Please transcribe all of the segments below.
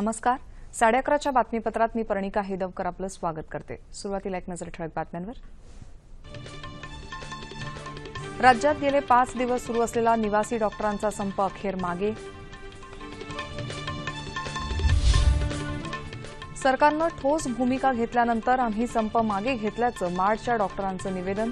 नमस्कार. साडे अकराच्या बातमीपत्रात मी पर्णिका हेदवकर आपलं स्वागत करते. सुरुवातीला एक नजर ठळक बातम्यांवर. राज्यात गेले पाच दिवस सुरू असलेला निवासी डॉक्टरांचा संप अखेर मागे. सरकारनं ठोस भूमिका घेतल्यानंतर आम्ही संप मागे घेतल्याचं मार्डच्या डॉक्टरांचं निवेदन.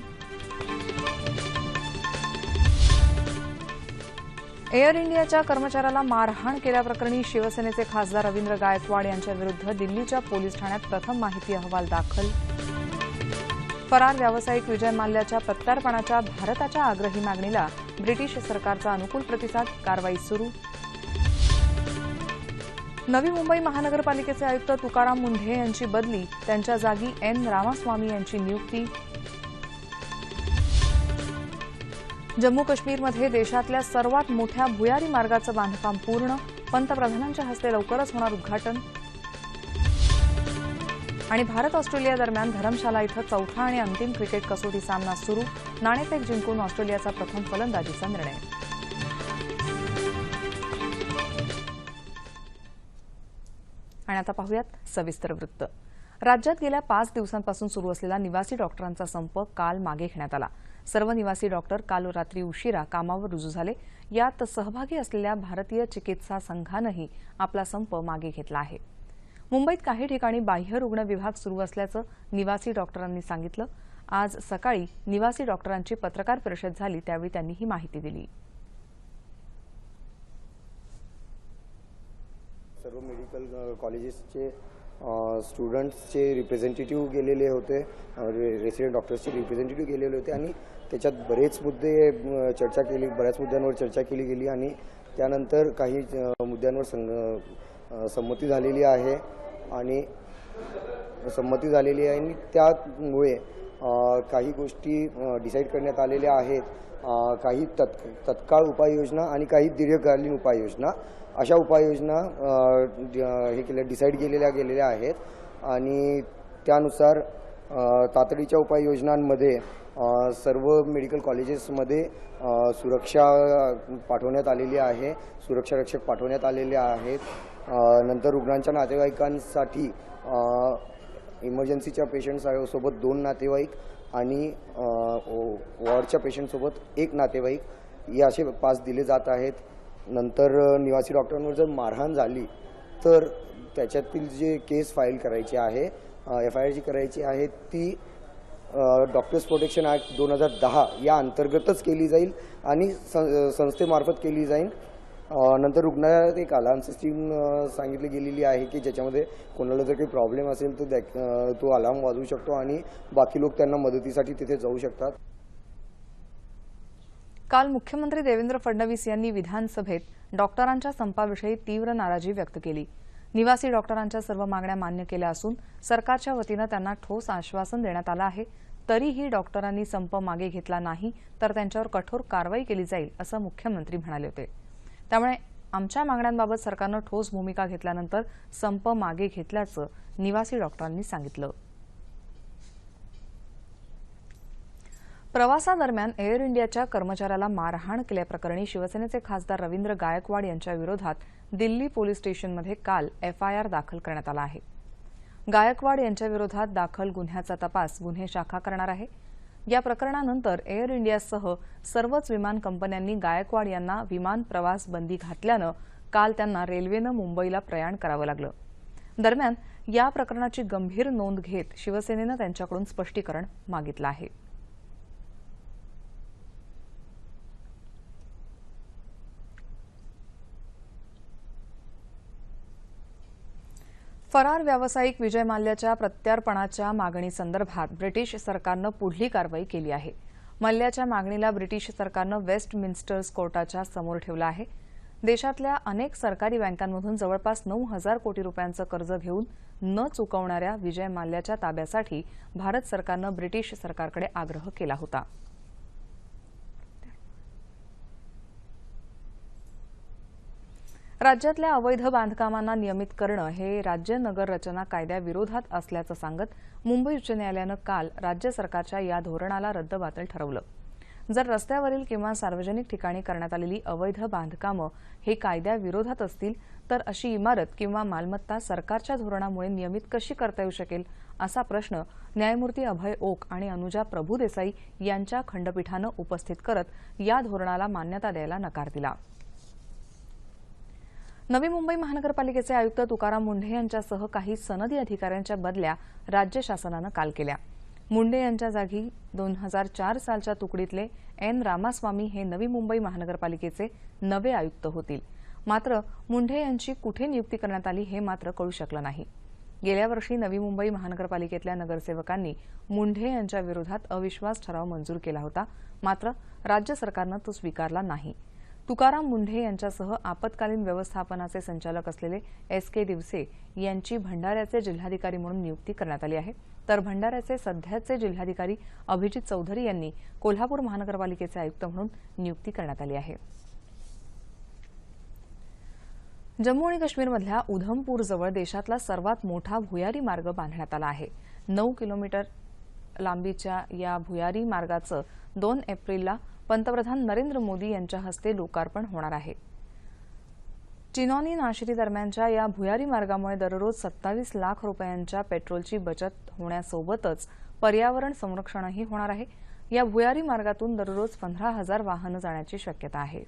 एअर इंडियाच्या कर्मचाऱ्याला मारहाण केल्याप्रकरणी शिवसेनेचे खासदार रवींद्र गायकवाड यांच्या विरुद्ध दिल्लीच्या पोलीस ठाण्यात प्रथम माहिती अहवाल दाखल. फरार व्यावसायिक विजय माल्ल्याच्या प्रत्यार्पणाच्या भारताच्या आग्रही मागणीला ब्रिटिश सरकारचा अनुकूल प्रतिसाद कारवाई सुरू. नवी मुंबई महानगरपालिकेचे आयुक्त तुकाराम मुंढे यांची बदली त्यांच्या जागी एन रामास्वामी यांची नियुक्ती. जम्मू काश्मीरमध्ये देशातल्या सर्वात मोठ्या भुयारी मार्गाचं बांधकाम पूर्ण. पंतप्रधानांच्या हस्ते लवकरच होणार उद्घाटन. आणि भारत ऑस्ट्रेलिया दरम्यान धरमशाला इथं चौथा आणि अंतिम क्रिकेट कसोटी सामना सुरू. नाणेफेक जिंकून ऑस्ट्रेलियाचा प्रथम फलंदाजीचा निर्णय. आणि आता पाहूयात सविस्तर वृत्त. राज्यात गेल्या पाच दिवसांपासून सुरू असलेला निवासी डॉक्टरांचा संप काल मागे घेण्यात आला. सर्व निवासी डॉक्टर काल रात्री उशिरा कामावर रुजू झाले. यात सहभागी असलेल्या भारतीय चिकित्सा संघानंही आपला संप मागे घेतला आहे. मुंबईत काही ठिकाणी बाह्य रुग्ण विभाग सुरू असल्याचं निवासी डॉक्टरांनी सांगितलं. आज सकाळी निवासी डॉक्टरांची पत्रकार परिषद झाली त्यावेळी त्यांनी ही माहिती दिली. सर्व मेडिकल कॉलेजेसचे स्टुडंट्सचे रिप्रेझेंटेटिव्ह गेलेले होते. रेसिडेंट डॉक्टर्सचे रिप्रेझेंटेटिव्ह गेलेले होते आणि त्याच्यात बरेच मुद्दे चर्चा केली बऱ्याच मुद्द्यांवर चर्चा केली गेली आणि त्यानंतर काही मुद्द्यांवर संग संमती झालेली आहे आणि संमती झालेली आहे आणि त्यामुळे काही गोष्टी डिसाईड करण्यात आलेल्या आहेत. काही तत् तत्काळ उपाययोजना आणि काही दीर्घकालीन उपाययोजना. अशा उपाययोजना हे केल्या डिसाईड केलेल्या गेलेल्या आहेत. आणि त्यानुसार तातडीच्या उपाययोजनांमध्ये सर्व मेडिकल कॉलेजेसमध्ये सुरक्षा पाठवण्यात आलेली आहे. सुरक्षारक्षक पाठवण्यात आलेले आहेत. नंतर रुग्णांच्या नातेवाईकांसाठी इमर्जन्सीच्या पेशंटसोबत दोन नातेवाईक आणि वॉर्डच्या पेशंटसोबत एक नातेवाईक. हे असे पास दिले जात आहेत. नंतर निवासी डॉक्टरांवर जर मारहाण झाली तर त्याच्यातील जे केस फाईल करायची आहे एफ आय आर जी करायची आहे ती डॉक्टर्स प्रोटेक्शन ॲक्ट दोन हजार दहा या अंतर्गतच केली जाईल आणि सं- संस्थेमार्फत केली जाईल. नंतर रुग्णालयात एक अलार्म सिस्टीम सांगितली गेलेली आहे की ज्याच्यामध्ये कोणाला जर काही प्रॉब्लेम असेल तर तो अलार्म वाजवू शकतो आणि बाकी लोक त्यांना मदतीसाठी तिथे जाऊ शकतात. काल मुख्यमंत्री देवेंद्र फडणवीस यांनी विधानसभेत डॉक्टरांच्या संपाविषयी तीव्र नाराजी व्यक्त केली. निवासी डॉक्टरांच्या सर्व मागण्या मान्य केल्या असून सरकारच्या वतीनं त्यांना ठोस आश्वासन देण्यात आलं आहे. तरीही डॉक्टरांनी संप मागे घेतला नाही तर त्यांच्यावर कठोर कारवाई केली जाईल असं मुख्यमंत्री म्हणाले होते. त्यामुळे आमच्या मागण्यांबाबत सरकारनं ठोस भूमिका घेतल्यानंतर संप मागे घेतल्याचं निवासी डॉक्टरांनी सांगितलं. प्रवासादरम्यान एअर इंडियाच्या कर्मचाऱ्याला मारहाण केल्याप्रकरणी शिवसेनेचे खासदार रवींद्र गायकवाड यांच्या विरोधात दिल्ली पोलीस स्टेशनमध्ये काल एफआयआर दाखल करण्यात आला आहे. गायकवाड यांच्याविरोधात दाखल गुन्ह्याचा तपास गुन्हे शाखा करणार आहे. या प्रकरणानंतर एअर इंडियासह सर्वच विमान कंपन्यांनी गायकवाड यांना विमान प्रवास बंदी घातल्यानं काल त्यांना रेल्वेनं मुंबईला प्रयाण करावं लागलं. दरम्यान या प्रकरणाची गंभीर नोंद घेत शिवसेनेनं त्यांच्याकडून स्पष्टीकरण मागितलं आहे. फरार व्यावसायिक विजय माल्ल्याच्या प्रत्यार्पणाच्या मागणीसंदर्भात ब्रिटिश सरकारनं पुढली कारवाई केली आहे. मल्ल्याच्या मागणीला ब्रिटिश सरकारनं वेस्ट मिन्स्टर्स कोर्टाच्या समोर ठेवलं आहे. देशातल्या अनेक सरकारी बँकांमधून जवळपास नऊ हजार कोटी रुपयांचं कर्ज घेऊन न चुकवणाऱ्या विजय माल्ल्याच्या ताब्यासाठी भारत सरकारनं ब्रिटिश सरकारकडे आग्रह केला होता. राज्यातल्या अवैध बांधकामांना नियमित करणं हे राज्य नगर रचना कायद्याविरोधात असल्याचं सांगत मुंबई उच्च न्यायालयानं काल राज्य सरकारच्या या धोरणाला रद्दबातल ठरवलं. जर रस्त्यावरील किंवा सार्वजनिक ठिकाणी करण्यात आलेली अवैध बांधकामं हे कायद्याविरोधात असतील तर अशी इमारत किंवा मालमत्ता सरकारच्या धोरणामुळे नियमित कशी करता येऊ शकेल असा प्रश्न न्यायमूर्ती अभय ओक आणि अनुजा प्रभुदेसाई यांच्या खंडपीठानं उपस्थित करत या धोरणाला मान्यता द्यायला नकार दिला. नवी मुंबई महानगरपालिकेचे आयुक्त तुकाराम मुंढे यांच्यासह काही सनदी अधिकाऱ्यांच्या बदल्या राज्य शासनानं काल केल्या. मुंडे यांच्या जागी दोन हजार चार सालच्या तुकडीतले एन रामास्वामी हे नवी मुंबई महानगरपालिकेचे नवे आयुक्त होतील. मात्र मुंढे यांची कुठे नियुक्ती करण्यात आली हे मात्र कळू शकलं नाही. गेल्या वर्षी नवी मुंबई महानगरपालिकेतल्या नगरसेवकांनी मुंढे यांच्या विरोधात अविश्वास ठराव मंजूर केला होता. मात्र राज्य सरकारनं तो स्वीकारला नाही. तुकाराम मुंढे यांच्यासह आपत्कालीन व्यवस्थापनाचे संचालक असलेले एस के दिवसे यांची भंडाऱ्याचे जिल्हाधिकारी म्हणून नियुक्ती करण्यात आली आहे. तर भंडाऱ्याचे सध्याचे जिल्हाधिकारी अभिजित चौधरी यांनी कोल्हापूर महानगरपालिकेचे आयुक्त म्हणून नियुक्ती करण्यात आली आहे. जम्मू आणि काश्मीरमधल्या उधमपूरजवळ देशातला सर्वात मोठा भुयारी मार्ग बांधण्यात आला आहे. नऊ किलोमीटर लांबीच्या या भुयारी मार्गाचं दोन एप्रिलला पंतप्रधान नरेंद्र मोदी यांच्या हस्ते लोकार्पण होणार आहे. चिनॉनी नाशिरी दरम्यानच्या या भुयारी मार्गामुळे दररोज सत्तावीस लाख रुपयांच्या पेट्रोलची बचत होण्यासोबतच पर्यावरण संरक्षणही होणार आहे. या भुयारी मार्गातून दररोज पंधरा हजार वाहनं जाण्याची शक्यता आहे.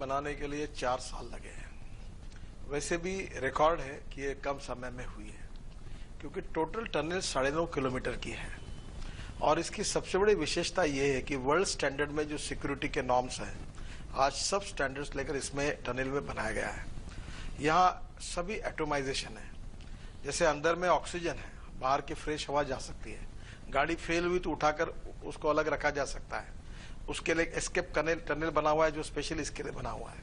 बनाने के लिए चार साल लगे हैं। वैसे भी रिकॉर्ड है कि ये कम समय में हुई है क्योंकि टोटल टनल साढ़े नौ किलोमीटर की है। और इसकी सबसे बड़ी विशेषता ये है कि वर्ल्ड स्टैंडर्ड में जो सिक्योरिटी के नॉर्म्स हैं, आज सब स्टैंडर्ड्स लेकर इसमें टनल में बनाया गया है। यहाँ सभी एटोमाइजेशन है। जैसे अंदर में ऑक्सीजन है, बाहर की फ्रेश हवा जा सकती है। गाड़ी फेल हुई तो उठाकर उसको अलग रखा जा सकता है। उसके लिए एस्केप टनल बना हुआ है जो स्पेशल इसके लिए बना हुआ है।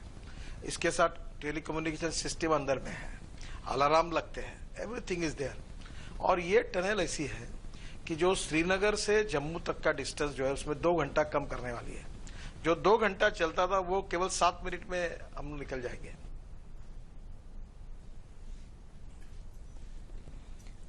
इसके साथ टेलीकम्युनिकेशन सिस्टम अंदर में है। अलार्म लगते हैं। एवरीथिंग इज़ देयर और ये टनल ऐसी है कि जो श्रीनगर से जम्मू तक का डिस्टेंस जो है उसमें दो घंटा कम करने वाली है। जो दो घंटा चलता था वो केवल सात मिनट में हम निकल जाएंगे।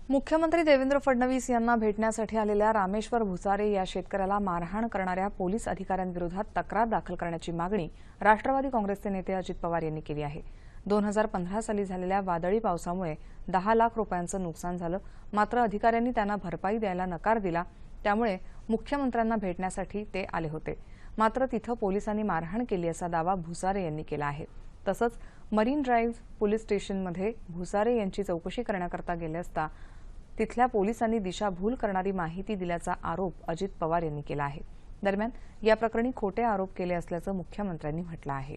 मुख्यमंत्री देवेंद्र फडणवीस यांना भेटण्यासाठी आलेल्या रामेश्वर भुसारे या शेतकऱ्याला मारहाण करणाऱ्या पोलीस अधिकाऱ्यांविरोधात तक्रार दाखल करण्याची मागणी राष्ट्रवादी काँग्रेसचे नेते अजित पवार यांनी केली आहे. दोन हजार पंधरा साली झालेल्या वादळी पावसामुळे दहा लाख रुपयांचं नुकसान झालं. मात्र अधिकाऱ्यांनी त्यांना भरपाई द्यायला नकार दिला. त्यामुळे मुख्यमंत्र्यांना भेटण्यासाठी ते आले होते. मात्र तिथं पोलिसांनी मारहाण केली असा दावा भुसारे यांनी केला आहे. तसंच मरीन ड्राईव्ह पोलीस स्टेशनमध्ये भुसारे यांची चौकशी करण्याकरता गेले असता तिथल्या पोलिसांनी दिशाभूल करणारी माहिती दिल्याचा आरोप अजित पवार यांनी केला आहे. दरम्यान या प्रकरणी खोटे आरोप केले असल्याचं मुख्यमंत्र्यांनी म्हटलं आहे.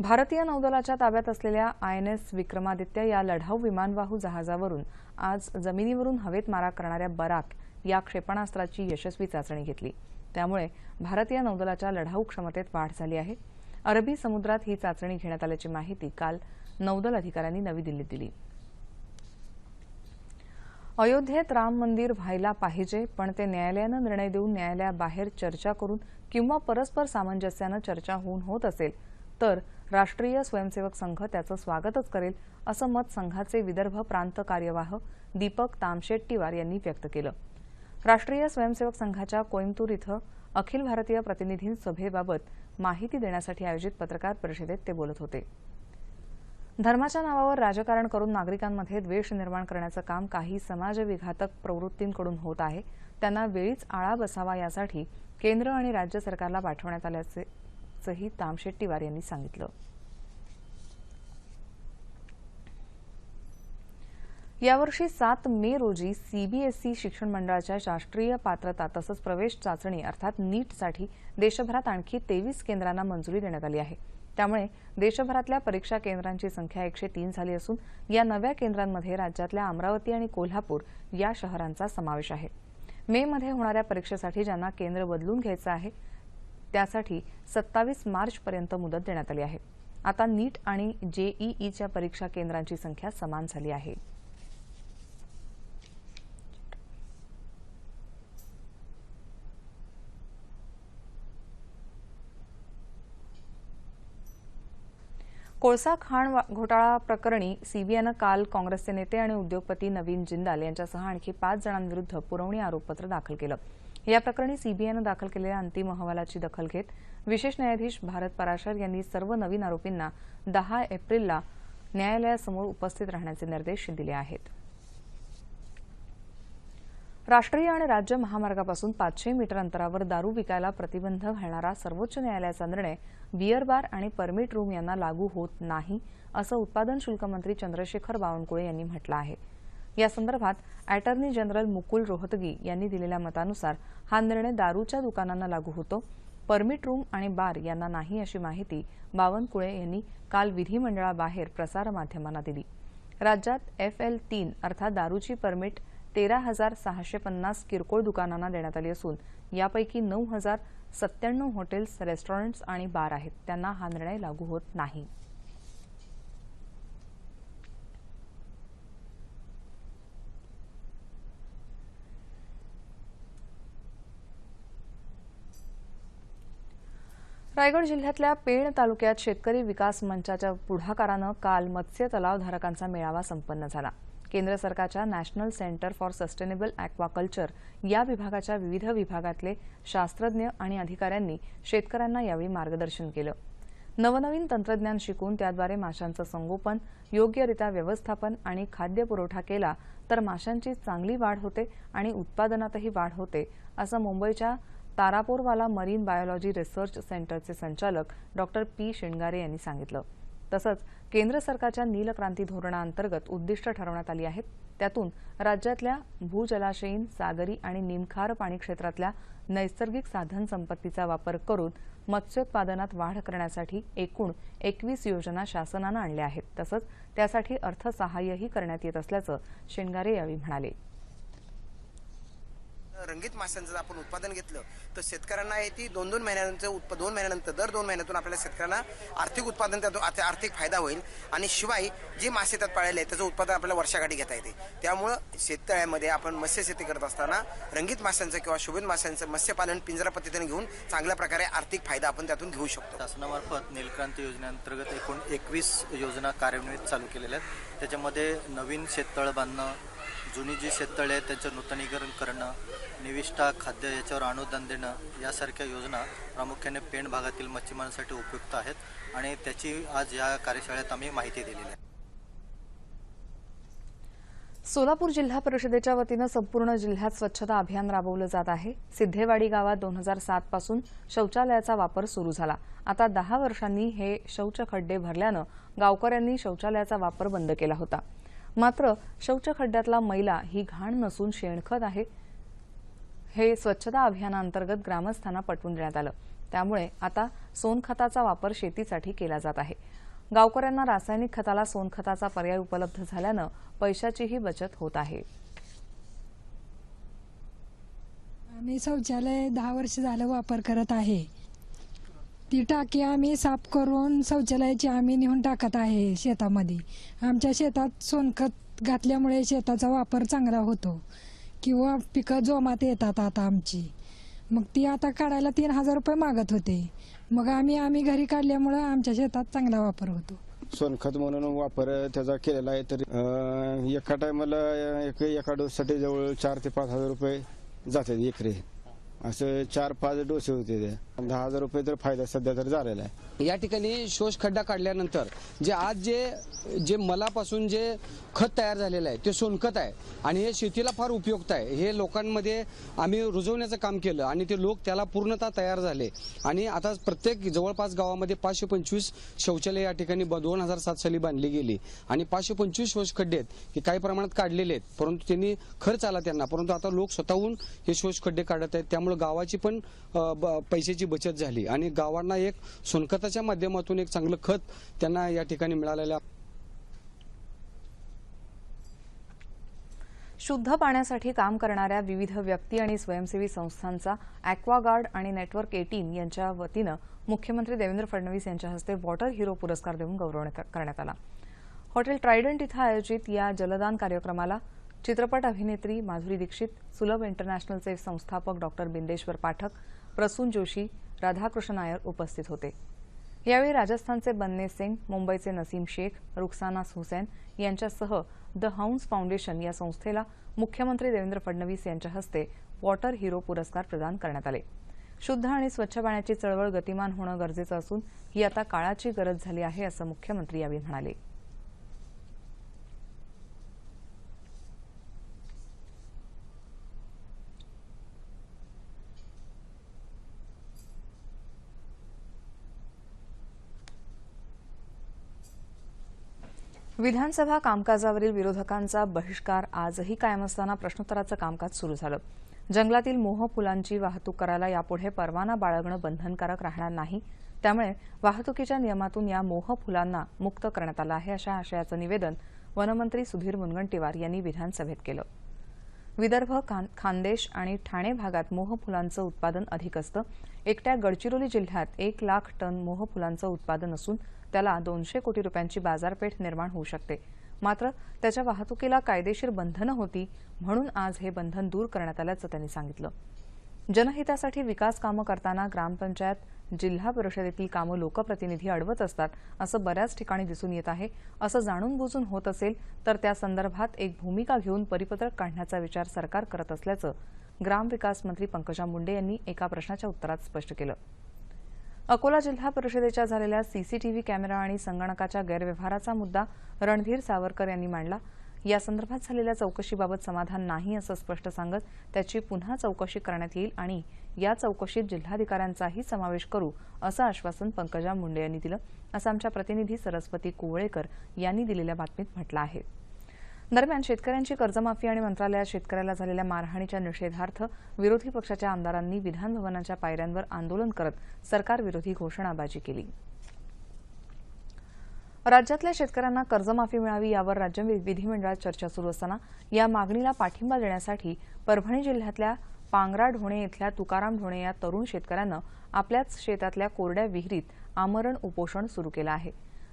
भारतीय नौदलाच्या ताब्यात असलेल्या आयएनएस विक्रमादित्य या लढाऊ विमानवाहू जहाजावरून आज जमिनीवरून हवेत मारा करणाऱ्या बराक या क्षेपणास्त्राची यशस्वी चाचणी घेतली. त्यामुळे भारतीय नौदलाच्या लढाऊ क्षमतेत वाढ झाली आहे. अरबी समुद्रात ही चाचणी घेण्यात आल्याची माहिती काल नौदल अधिकाऱ्यांनी नवी दिल्लीत दिली. अयोध्येत राम मंदिर व्हायला पाहिजे पण ते न्यायालयानं निर्णय देऊन न्यायालयाबाहेर चर्चा करून किंवा परस्पर सामंजस्यानं चर्चा होऊन होत असेल तर राष्ट्रीय स्वयंसेवक संघ त्याचं स्वागतच करेल असं मत संघाचे विदर्भ प्रांत कार्यवाह दीपक तामशेट्टीवार यांनी व्यक्त केलं. राष्ट्रीय स्वयंसेवक संघाच्या कोईमतूर इथं अखिल भारतीय प्रतिनिधी सभेबाबत माहिती देण्यासाठी आयोजित पत्रकार परिषदेत ते बोलत होते. धर्माच्या नावावर राजकारण करून नागरिकांमध्ये द्वेष निर्माण करण्याचं काम काही समाजविघातक प्रवृत्तींकडून होत आहे. त्यांना वेळीच आळा बसावा यासाठी केंद्र आणि राज्य सरकारला पाठवण्यात असल्याचंही तामशेट्टीवार यांनी सांगितलं. यावर्षी सात मे रोजी सीबीएसई शिक्षण मंडळाच्या राष्ट्रीय पात्रता तसंच प्रवेश चाचणी अर्थात नीटसाठी देशभरात आणखी तेवीस केंद्रांना मंजुरी देण्यात आली आहे. त्यामुळे देशभरातल्या परीक्षा केंद्रांची संख्या एकशे तीन झाली असून या नव्या केंद्रांमध्ये राज्यातल्या अमरावती आणि कोल्हापूर या शहरांचा समावेश आहे. मे मध्ये होणाऱ्या परीक्षेसाठी ज्यांना केंद्र बदलून घ्यायचं आहे त्यासाठी सत्तावीस मार्चपर्यंत मुदत देण्यात आली आहे. आता नीट आणि जेईईच्या परीक्षा केंद्रांची संख्या समान झाली आहे. कोळसा खाण घोटाळा प्रकरणी सीबीआयनं काल काँग्रेसचे नेते आणि उद्योगपती नवीन जिंदाल यांच्यासह आणखी पाच जणांविरुद्ध पुरवणी आरोपपत्र दाखल केलं. या प्रकरणी सीबीआयनं दाखल केलेल्या अंतिम अहवालाची दखल घेत विशेष न्यायाधीश भारत पराशर यांनी सर्व नवीन आरोपींना दहा एप्रिलला न्यायालयासमोर उपस्थित राहण्याचे निर्देश दिले आहेत. राष्ट्रीय आणि राज्य महामार्गापासून पाचशे मीटर अंतरावर दारू विकायला प्रतिबंध घालणारा सर्वोच्च न्यायालयाचा निर्णय बिअर बार आणि परमिट रूम यांना लागू होत नाही असं उत्पादन शुल्क मंत्री चंद्रशेखर बावनकुळे यांनी म्हटलं आहे. या संदर्भात जनरल मुकुल रोहतगी यांनी दिलेल्या मतानुसार हा निर्णय दारूच्या दुकानांना लागू होतो. परमिट रूम आणि बार यांना नाही अशी माहिती बावनकुळे यांनी काल विधिमंडळाबाहेर प्रसारमाध्यमांना दिली. राज्यात एफ एल तीन अर्थात दारूची परमिट तेरा हजार सहाशे पन्नास किरकोळ दुकानांना देण्यात आली असून यापैकी नऊ हजार सत्त्याण्णव हॉटेल्स रेस्टॉरंट्स आणि बार आहेत. त्यांना हा निर्णय लागू होत नाही. रायगड जिल्ह्यातल्या पेण तालुक्यात शेतकरी विकास मंचाच्या पुढाकारानं काल मत्स्य तलावधारकांचा मेळावा संपन्न झाला. केंद्र सरकारच्या national centre for sustainable aquaculture या विभागाच्या विविध विभागातले शास्त्रज्ञ आणि अधिकाऱ्यांनी शेतकऱ्यांना यावेळी मार्गदर्शन केलं. नवनवीन तंत्रज्ञान शिकून त्याद्वारे माशांचं संगोपन योग्यरित्या व्यवस्थापन आणि खाद्य पुरवठा केला तर माशांची चांगली वाढ होते आणि उत्पादनातही वाढ होते असं मुंबईच्या तारापोरवाला मरीन बायोलॉजी रिसर्च सेंटरचे संचालक डॉक्टर पी शिणगारे यांनी सांगितलं. तसंच केंद्र सरकारच्या नीलक्रांती धोरणाअंतर्गत उद्दिष्ट ठरवण्यात आली आहेत. त्यातून राज्यातल्या भूजलाशयीन सागरी आणि निमखार पाणी क्षेत्रातल्या नैसर्गिक साधन संपत्तीचा वापर करून मत्स्योत्पादनात वाढ करण्यासाठी एकूण एकवीस योजना शासनानं आणल्या आहेत. तसंच त्यासाठी अर्थसहाय्यही करण्यात येत असल्याचं शेंगारे यावेळी म्हणाले. रंगीत माशांचं जर आपण उत्पादन घेतलं तर शेतकऱ्यांना आहे ती दोन दोन महिन्यानंतर उत्प दोन महिन्यानंतर दर दोन महिन्यातून आपल्याला शेतकऱ्यांना आर्थिक उत्पादन त्यातून आर्थिक फायदा होईल. आणि शिवाय जे मासे त्यात पाळलेले आहेत त्याचं उत्पादन आपल्याला वर्षाकाठी घेता येते. त्यामुळं शेततळ्यामध्ये आपण मत्स्य शेती करत असताना रंगीत माशांचं किंवा शोभित माशांचं मत्स्यपालन पिंजरा पद्धतीने घेऊन चांगल्या प्रकारे आर्थिक फायदा आपण त्यातून घेऊ शकतो. शासनामार्फत नीलक्रांती योजनेअंतर्गत एकूण एकवीस योजना कार्यान्वित चालू केलेल्या आहेत. त्याच्यामध्ये नवीन शेततळ बांधणं जुनी जी शेततळे आहेत त्यांचं नूतनीकरण करणं निविष्ठा खाद्य याच्यावर अनुदान देणं यासारख्या योजना प्रामुख्याने पेण भागातील मच्छीमारांसाठी उपयुक्त आहेत आणि त्याची आज या कार्यशाळेत आम्ही माहिती दिलेली आहे. सोलापूर जिल्हा परिषदेच्या वतीनं संपूर्ण जिल्ह्यात स्वच्छता अभियान राबवलं जात आहे. सिद्धेवाडी गावात दोन हजार सात पासून शौचालयाचा वापर सुरू झाला. आता दहा वर्षांनी हे शौचखड्डे भरल्यानं गावकऱ्यांनी शौचालयाचा वापर बंद केला होता. मात्र शौचखड्ड्यातला मैला ही घाण नसून शेणखत आहे. हे स्वच्छता अभियानाअंतर्गत ग्रामस्थांना पटवून देण्यात आलं. त्यामुळे आता सोनखताचा वापर शेतीसाठी केला जात आहे. गावकऱ्यांना रासायनिक खताला सोनखताचा पर्याय उपलब्ध झाल्यानं पैशाचीही बचत होत आहे. आम्ही शौचालय दहा वर्ष झालं वापर करत आहे. ती टाकी आम्ही साफ करून शौचालयाची आम्ही नेऊन टाकत आहे शेतामध्ये. आमच्या शेतात सोनखत घातल्यामुळे शेताचा वापर चांगला होतो. किंवा पिकं जोमात येतात आता आमची. मग ती आता काढायला तीन हजार रुपये मागत होते. मग आम्ही आम्ही घरी काढल्यामुळं आमच्या शेतात चांगला वापर होतो. सोनखत म्हणून वापर त्याचा केलेला आहे तर एका टायमाला एक एका डोससाठी जवळ चार ते पाच हजार रुपये जातात एकरी. असं चार पाच डोसे होते ते. दहा हजार रुपये तर फायदा सध्या तर झालेला आहे. या ठिकाणी शोष खड्डा काढल्यानंतर जे आज जे जे मलापासून जे खत तयार झालेलं आहे ते सोनखत आहे आणि हे शेतीला फार उपयुक्त आहे. हे लोकांमध्ये आम्ही रुजवण्याचं काम केलं आणि ते लोक त्याला पूर्णतः तयार झाले. आणि आता प्रत्येक जवळपास गावामध्ये पाचशे पंचवीस शौचालय या ठिकाणी दोन हजार सात साली बांधली गेली. आणि पाचशे पंचवीस शोष खड्डे आहेत हे काही प्रमाणात काढलेले आहेत. परंतु त्यांनी खर्च आला त्यांना. परंतु आता लोक स्वतःहून हे शोष खड्डे काढत आहेत. त्यामुळे गावाची पण पैशाची बचत झाली. आणि गावांना एक सोनखताच्या माध्यमातून एक चांगलं खत त्यांना या ठिकाणी मिळालेलं शुद्ध पाण्यासाठी काम करणाऱ्या विविध व्यक्ती आणि स्वयंसेवी संस्थांचा अॅक्वागार्ड आणि नेटवर्क एटीन यांच्या वतीनं मुख्यमंत्री देवेंद्र फडणवीस यांच्या हस्ते वॉटर हिरो पुरस्कार देऊन गौरव करण्यात आला. हॉटेल ट्रायडंट इथं आयोजित या जलदान कार्यक्रमाला चित्रपट अभिनेत्री माधुरी दीक्षित सुलभ इंटरनॅशनलचे संस्थापक डॉक्टर बिंदेश्वर पाठक प्रसून जोशी राधाकृष्ण नायर उपस्थित होते. यावेळी राजस्थानचे बन्ने सिंग मुंबईचे नसीम शेख रुखसाना हुसैन यांच्यासह द हाऊन्स फाउंडेशन या संस्थेला मुख्यमंत्री देवेंद्र फडणवीस यांच्या हस्ते वॉटर हिरो पुरस्कार प्रदान करण्यात आले. शुद्ध आणि स्वच्छ पाण्याची चळवळ गतिमान होणं गरजेचं असून ही आता काळाची गरज झाली आहे असं मुख्यमंत्री यावेळी म्हणाले. विधानसभा कामकाजावरील विरोधकांचा बहिष्कार आजही कायम असताना प्रश्नोत्तराचं कामकाज सुरू झालं. जंगलातील मोहफुलांची वाहतूक करायला यापुढे परवाना बाळगणं बंधनकारक राहणार नाही. त्यामुळे वाहतुकीच्या नियमातून या मोह फुलांना मुक्त करण्यात आलं आहे अशा आशयाचं निवेदन वनमंत्री सुधीर मुनगंटीवार यांनी विधानसभेत केलं. विदर्भ खान- खानदेश आणि ठाणे भागात मोहफुलांचं उत्पादन अधिक असतं. एकट्या गडचिरोली जिल्ह्यात एक लाख टन मोहफुलांचं उत्पादन असून त्याला दोनशे कोटी रुपयांची बाजारपेठ निर्माण होऊ शकते. मात्र त्याच्या वाहतुकीला कायदेशीर बंधनं होती म्हणून आज हे बंधन दूर करण्यात आल्याचं त्यांनी सांगितलं. जनहितासाठी विकास कामं करताना ग्रामपंचायत जिल्हा परिषदेतील कामं लोकप्रतिनिधी अडवत असतात असं बऱ्याच ठिकाणी दिसून येत आहे. असं जाणून बुजून होत असेल तर त्या संदर्भात एक भूमिका घेऊन परिपत्रक काढण्याचा विचार सरकार करत असल्याचं ग्रामविकास मंत्री पंकजा मुंडे यांनी एका प्रश्नाच्या उत्तरात स्पष्ट केलं. अकोला जिल्हा परिषदेच्या झालेल्या सीसीटीव्ही कॅमेरा आणि संगणकाच्या गैरव्यवहाराचा मुद्दा रणधीर सावरकर यांनी मांडला. या संदर्भात झालेल्या चौकशीबाबत समाधान नाही असं स्पष्ट सांगत त्याची पुन्हा चौकशी करण्यात येईल आणि या चौकशीत जिल्हाधिकाऱ्यांचाही समावेश करू असं आश्वासन पंकजा मुंडे यांनी दिलं. असं आमच्या प्रतिनिधी सरस्वती कुवळेकर यांनी दिलेल्या बातमीत म्हटलं आहे. दरम्यान शेतकऱ्यांची कर्जमाफी आणि मंत्रालयात शेतकऱ्याला झालेल्या मारहाणीच्या निषेधार्थ विरोधी पक्षाच्या आमदारांनी विधानभवनाच्या पायऱ्यांवर आंदोलन करत सरकारविरोधी घोषणाबाजी केली. राज्यातल्या शेतकऱ्यांना कर्जमाफी मिळावी यावर राज्य वि- विधिमंडळात चर्चा सुरू असताना या मागणीला पाठिंबा देण्यासाठी परभणी जिल्ह्यातल्या पांगरा ढोणे इथल्या तुकाराम ढोणे या तरुण शेतकऱ्यानं आपल्याच शेतातल्या कोरड्या विहिरीत आमरण उपोषण सुरू केलं आहे.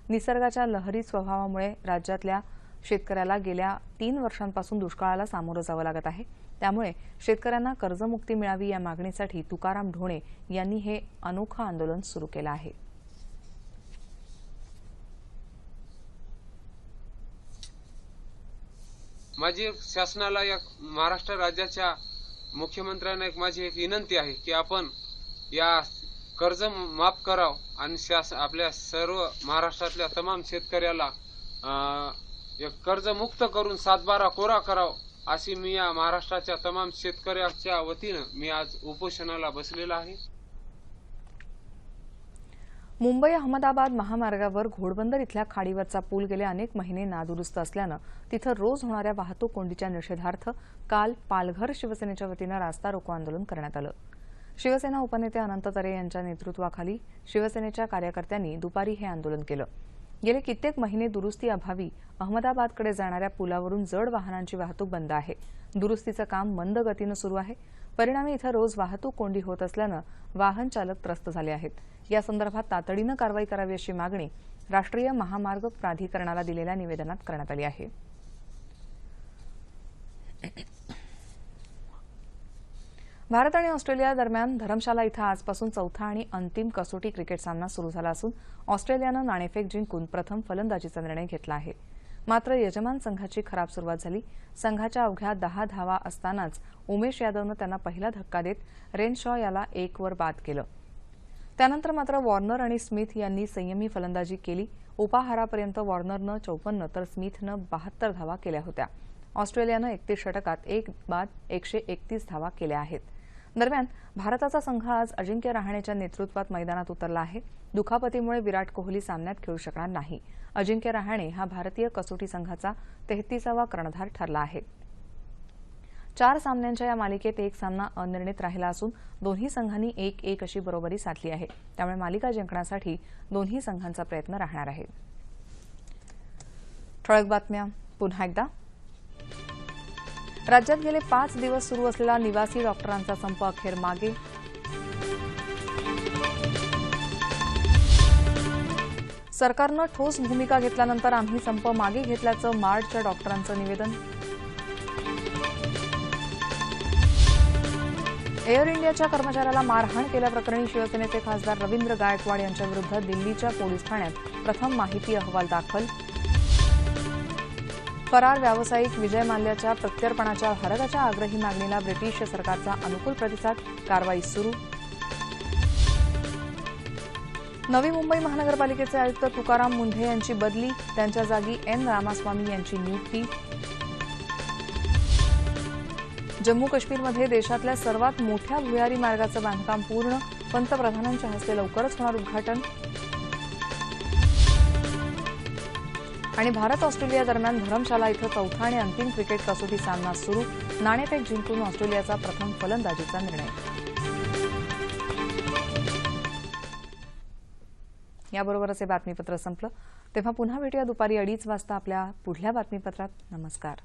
निसर्गाच्या लहरी स्वभावामुळे राज्यातल्या शेतकऱ्याला गेल्या तीन वर्षांपासून दुष्काळाला सामोरं जावं लागत आहे. त्यामुळे शेतकऱ्यांना कर्जमुक्ती मिळावी या मागणीसाठी तुकाराम ढोणे यांनी हे अनोखं आंदोलन सुरू केलं आहे. माझी शासनाला या महाराष्ट्र राज्याच्या मुख्यमंत्र्यांना एक माझी एक विनंती आहे की आपण या कर्ज माफ कराव आणि शास आपल्या सर्व महाराष्ट्रातल्या तमाम शेतकऱ्याला अं, एक कर्जमुक्त करून सातबारा कोरा कराव अशी मी या महाराष्ट्राच्या तमाम शेतकऱ्याच्या वतीनं मी आज उपोषणाला बसलेला आहे. मुंबई अहमदाबाद महामार्गावर घोडबंदर इथल्या खाडीवरचा पूल गेले अनेक महिने नादुरुस्त असल्यानं तिथं रोज होणाऱ्या वाहतूक कोंडीच्या निषेधार्थ काल पालघर शिवसेनेच्या वतीनं रास्ता रोको आंदोलन करण्यात आलं. शिवसेना उपनेते अनंत तरे यांच्या नेतृत्वाखाली शिवसेनेच्या कार्यकर्त्यांनी दुपारी हे आंदोलन केलं. गेले कित्येक महिने दुरुस्ती अभावी अहमदाबादकडे जाणाऱ्या पुलावरून जड वाहनांची वाहतूक बंद आहे. दुरुस्तीचं काम मंद गतीनं सुरू आहे. परिणामी इथं रोज वाहतूक कोंडी होत असल्यानं वाहन चालक त्रस्त झाले आहेत. या संदर्भात तातडीनं कारवाई करावी अशी मागणी राष्ट्रीय महामार्ग प्राधिकरणाला दिलेल्या निवेदनात करण्यात आली आहे. भारत आणि ऑस्ट्रेलिया दरम्यान धरमशाला इथं आजपासून चौथा आणि अंतिम कसोटी क्रिकेट सामना सुरू झाला असून ऑस्ट्रेलियानं नाणेफेक जिंकून प्रथम फलंदाजीचा निर्णय घेतला आहे. मात्र यजमान संघाची खराब सुरुवात झाली. संघाच्या अवघ्या दहा धावा असतानाच उमेश यादवनं त्यांना पहिला धक्का देत रेनशॉ याला एकवर बाद केलं. त्यानंतर मात्र वॉर्नर आणि स्मिथ यांनी संयमी फलंदाजी केली. उपाहारापर्यंत वॉर्नरनं चौपन्न तर स्मिथनं बहात्तर धावा केल्या होत्या. ऑस्ट्रेलियानं एकतीस षटकात एक बाद एकशे एकतीस धावा केल्या आहेत. दरम्यान भारताचा संघ आज अजिंक्य रहाणेच्या नेतृत्वात मैदानात उतरला आहे. दुखापतीमुळे विराट कोहली सामन्यात खेळू शकणार नाही. अजिंक्य रहाणे हा भारतीय कसोटी संघाचा तेहतीसावा कर्णधार ठरला आहे. चार सामन्यांच्या या मालिकेत एक सामना अनिर्णित राहिला असून दोन्ही संघांनी एक एक अशी बरोबरी साधली आहे. त्यामुळे मालिका जिंकण्यासाठी दोन्ही संघांचा प्रयत्न राहणार आहे. ठळक बातम्या. पुन्हा एकदा. राज्यात गेले पाच दिवस सुरू असलेला निवासी डॉक्टरांचा संप अखेर मागे. सरकारनं ठोस भूमिका घेतल्यानंतर आम्ही संप मागे घेतल्याचं मार्डच्या डॉक्टरांचं निवेदन. एअर इंडियाच्या कर्मचाऱ्याला मारहाण केल्याप्रकरणी शिवसेनेचे खासदार रवींद्र गायकवाड यांच्या विरुद्ध दिल्लीच्या पोलीस ठाण्यात प्रथम माहिती अहवाल दाखल. फरार व्यावसायिक विजय माल्याच्या प्रत्यर्पणाच्या भारताच्या आग्रही मागणीला ब्रिटिश सरकारचा अनुकूल प्रतिसाद कारवाई सुरू. नवी मुंबई महानगरपालिकेचे आयुक्त तुकाराम मुंढे यांची बदली त्यांच्या जागी एन. रामास्वामी यांची नियुक्ती. जम्मू काश्मीरमध्ये देशातल्या सर्वात मोठ्या भुयारी मार्गाचं बांधकाम पूर्ण पंतप्रधानांच्या हस्ते लवकरच होणार उद्घाटन. आणि भारत ऑस्ट्रेलिया दरम्यान धरमशाला इथं चौथा आणि अंतिम क्रिकेट कसोटी सामना सुरू. नाणेफेक जिंकून ऑस्ट्रेलियाचा प्रथम फलंदाजीचा निर्णय. याबरोबरच हे बातमीपत्र संपलं. तेव्हा पुन्हा भेटूया दुपारी अडीच वाजता आपल्या पुढल्या बातमीपत्रात. नमस्कार.